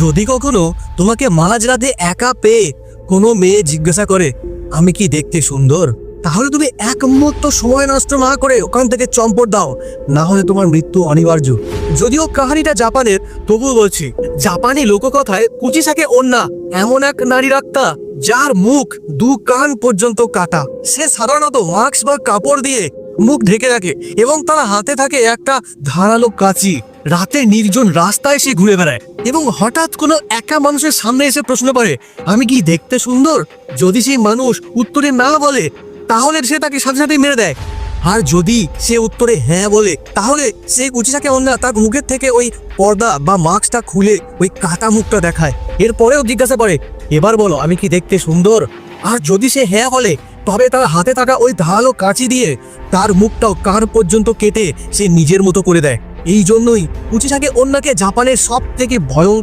যদি কখনো তোমাকে মাঝরাতে একা পেয়ে কোনো মেয়ে জিজ্ঞাসা করে, আমি কি দেখতে সুন্দর? তাহলে তুমি এক মুহূর্ত সময় নষ্ট না করে ওখান থেকে চম্পট দাও, না হলে তোমার মৃত্যু অনিবার্য। যদিও কাহিনীটা জাপানের, তবুও বলছি, জাপানি লোককথায় কুচি কুচিসাকে অন্যা এমন এক নারী রাক্তা, যার মুখ দু কান পর্যন্ত কাটা। সে সাধারণত মাস্ক বা কাপড় দিয়ে মুখ ঢেকে রাখে এবং তার হাতে থাকে একটা ধারালো কাঁচি। রাতে নির্জন রাস্তায় সে ঘুরে বেড়ায় এবং হঠাৎ কোনো একা মানুষের সামনে এসে প্রশ্ন করে, আমি কি দেখতে সুন্দর? যদি সেই মানুষ উত্তরে না বলে, তাহলে সে তাকে সাথে সাথে মেরে দেয়। আর যদি সে উত্তরে হ্যাঁ বলে, তাহলে সেই কুচিটাকে অন্য তার মুখের থেকে ওই পর্দা বা মাস্কটা খুলে ওই কাটা মুখটা দেখায়। এরপরেও জিজ্ঞাসা করে, এবার বলো, আমি কি দেখতে সুন্দর? আর যদি সে হ্যাঁ বলে, তবে তার হাতে থাকা ওই ধারালো কাঁচি দিয়ে তার মুখটাও কার পর্যন্ত কেটে সে নিজের মতো করে দেয়। এই জন্যই কুচিসাকে অন্যকে জাপানের সব থেকে ভয়ঙ্কর